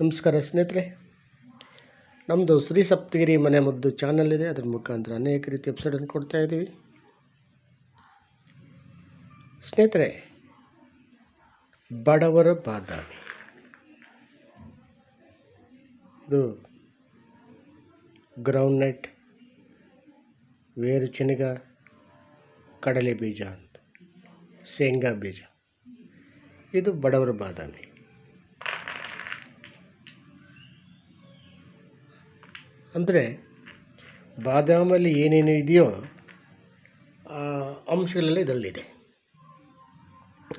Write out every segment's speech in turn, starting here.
ನಮಸ್ಕಾರ ಸ್ನೇಹಿತರೆ. ನಮ್ಮದು ಶ್ರೀ ಸಪ್ತಗಿರಿ ಮನೆ ಮದ್ದು ಚಾನಲ್ ಇದೆ. ಅದರ ಮುಖಾಂತರ ಅನೇಕ ರೀತಿ ಎಪಿಸೋಡನ್ನು ಕೊಡ್ತಾ ಇದ್ದೀವಿ. ಸ್ನೇಹಿತರೆ, ಬಡವರ ಬಾದಾಮಿ. ಇದು ಗ್ರೌಂಡ್ ವೇರು ವೇರುಚೆನಗ ಕಡಲೆ ಬೀಜ ಅಂತ, ಶೇಂಗಾ ಬೀಜ. ಇದು ಬಡವರ ಬಾದಾಮಿ. ಅಂದರೆ ಬಾದಾಮಲ್ಲಿ ಏನೇನು ಇದೆಯೋ ಆ ಅಂಶಗಳೆಲ್ಲ ಇದರಲ್ಲಿದೆ.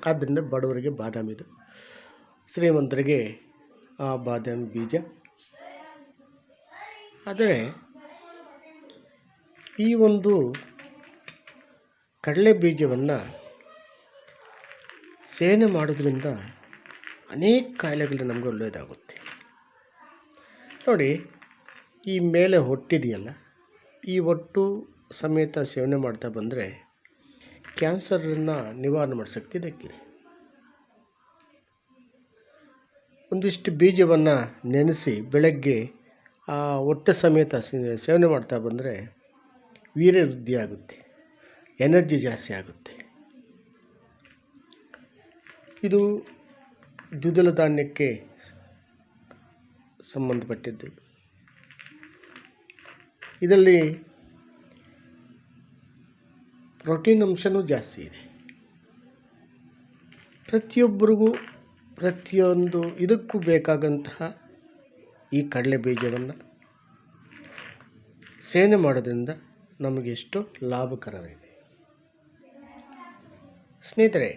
ಆದ್ದರಿಂದ ಬಡವರಿಗೆ ಬಾದಾಮಿದು ಶ್ರೀಮಂತರಿಗೆ ಆ ಬಾದಾಮಿ ಬೀಜ. ಆದರೆ ಈ ಒಂದು ಕಡಲೆ ಬೀಜವನ್ನು ಸೇವನೆ ಮಾಡೋದ್ರಿಂದ ಅನೇಕ ಕಾಯಿಲೆಗಳು ನಮಗೆ ಒಳ್ಳೆಯದಾಗುತ್ತೆ. ನೋಡಿ ಈ ಮೇಲೆ ಹೊಟ್ಟಿದೆಯಲ್ಲ, ಈ ಒಟ್ಟು ಸಮೇತ ಸೇವನೆ ಮಾಡ್ತಾ ಬಂದರೆ ಕ್ಯಾನ್ಸರನ್ನು ನಿವಾರಣೆ ಮಾಡೋ ಶಕ್ತಿ ಇದಕ್ಕಿದೆ ಒಂದಿಷ್ಟು ಬೀಜವನ್ನು ನೆನೆಸಿ ಬೆಳಗ್ಗೆ ಆ ಹೊಟ್ಟೆ ಸಮೇತ ಸೇವನೆ ಮಾಡ್ತಾ ಬಂದರೆ ವೀರ್ಯ ವೃದ್ಧಿ ಆಗುತ್ತೆ, ಎನರ್ಜಿ ಜಾಸ್ತಿ ಆಗುತ್ತೆ. ಇದು ದ್ವಿದಳ ಧಾನ್ಯಕ್ಕೆ ಸಂಬಂಧಪಟ್ಟಿದ್ದು. ಇದರಲ್ಲಿ ಪ್ರೋಟೀನ್ ಅಂಶನೂ ಜಾಸ್ತಿ ಇದೆ. ಪ್ರತಿಯೊಬ್ಬರಿಗೂ ಪ್ರತಿಯೊಂದು ಇದಕ್ಕೂ ಬೇಕಾದಂತಹ ಈ ಕಡಲೆ ಬೀಜವನ್ನು ಸೇವನೆ ಮಾಡೋದ್ರಿಂದ ನಮಗೆಷ್ಟು ಲಾಭಕರವಿದೆ ಸ್ನೇಹಿತರೆ,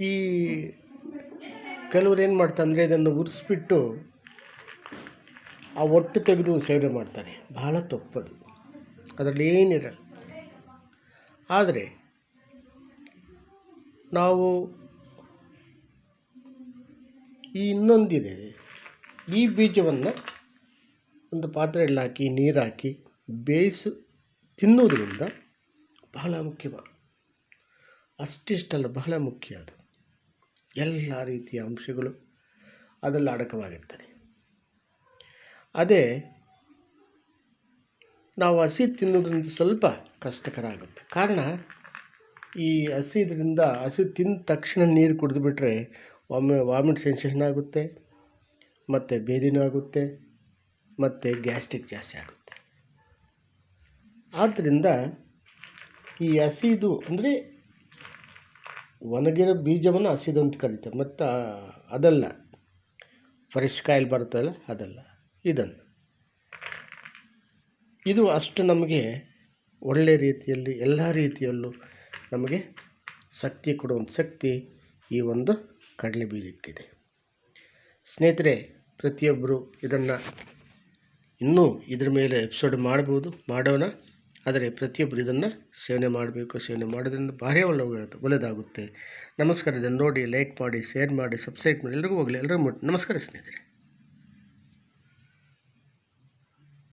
ಈ ಕೆಲವ್ರು ಏನು ಮಾಡ್ತಾರೆ ಅಂದರೆ ಇದನ್ನು ಉರಿಸ್ಬಿಟ್ಟು ಆ ಒಟ್ಟು ತೆಗೆದು ಸೇವನೆ ಮಾಡ್ತಾರೆ. ಬಹಳ ತಪ್ಪದು ಅದರಲ್ಲಿ ಏನಿರಲ್ಲ. ಆದರೆ ನಾವು ಈ ಇನ್ನೊಂದಿದೆ. ಈ ಬೀಜವನ್ನು ಒಂದು ಪಾತ್ರೆಯಲ್ಲಿ ಹಾಕಿ, ನೀರು ಹಾಕಿ, ಬೇಯಿಸಿ, ತಿನ್ನುವುದರಿಂದ ಬಹಳ ಮುಖ್ಯವ ಅಷ್ಟಿಷ್ಟಲ್ಲ, ಬಹಳ ಮುಖ್ಯ ಅದು. ಎಲ್ಲ ರೀತಿಯ ಅಂಶಗಳು ಅದರಲ್ಲಿ ಅಡಕವಾಗಿರ್ತದೆ. ಅದೇ ನಾವು ಹಸಿ ತಿನ್ನೋದ್ರಿಂದ ಸ್ವಲ್ಪ ಕಷ್ಟಕರ ಆಗುತ್ತೆ ಕಾರಣ ಈ ಹಸಿದ್ರಿಂದ ಹಸಿ ತಿಂದ ತಕ್ಷಣ ನೀರು ಕುಡಿದ್ಬಿಟ್ರೆ ಒಮ್ಮೆ ವಾಮಿಟ್ ಸೆನ್ಸೇಷನ್ ಆಗುತ್ತೆ, ಮತ್ತು ಬೇದಿನೂ ಆಗುತ್ತೆ, ಮತ್ತು ಗ್ಯಾಸ್ಟ್ರಿಕ್ ಜಾಸ್ತಿ ಆಗುತ್ತೆ. ಆದ್ದರಿಂದ ಈ ಹಸಿದು ಅಂದರೆ ಒಣಗಿರೋ ಬೀಜವನ್ನು ಹಸಿದು ಅಂತ ಕರೀತಾರೆ ಮತ್ತು ಅದಲ್ಲ. ಫ್ರೆಶ್ ಕಾಯಿಲ್ ಬರುತ್ತಲ್ಲ ಅದಲ್ಲ. ಇದನ್ನು. ಇದು ಅಷ್ಟು ನಮಗೆ ಒಳ್ಳೆಯ ರೀತಿಯಲ್ಲಿ, ಎಲ್ಲ ರೀತಿಯಲ್ಲೂ ನಮಗೆ ಶಕ್ತಿ ಕೊಡುವಂಥ ಶಕ್ತಿ ಈ ಒಂದು ಕಡಲೆ ಬೀಜಕ್ಕಿದೆ. ಸ್ನೇಹಿತರೆ, ಪ್ರತಿಯೊಬ್ಬರು ಇದನ್ನು ಇನ್ನೂ ಇದ್ರ ಮೇಲೆ ಎಪಿಸೋಡ್ ಮಾಡ್ಬೋದು, ಮಾಡೋಣ. ಆದರೆ ಪ್ರತಿಯೊಬ್ಬರು ಇದನ್ನು ಸೇವನೆ ಮಾಡಬೇಕು. ಸೇವನೆ ಮಾಡೋದ್ರಿಂದ ಭಾರಿ ಒಳ್ಳೆ ಒಳ್ಳೆಯದಾಗುತ್ತೆ ನಮಸ್ಕಾರ. ಇದನ್ನು ನೋಡಿ ಲೈಕ್ ಮಾಡಿ ಶೇರ್ ಮಾಡಿ ಸಬ್ಸ್ಕ್ರೈಬ್ ಮಾಡಿ. ಎಲ್ಲರಿಗೂ ಹೋಗಲಿ. ಎಲ್ಲರಿಗೂ ಮುಟ್ಟಿ ನಮಸ್ಕಾರ ಸ್ನೇಹಿತರೆ.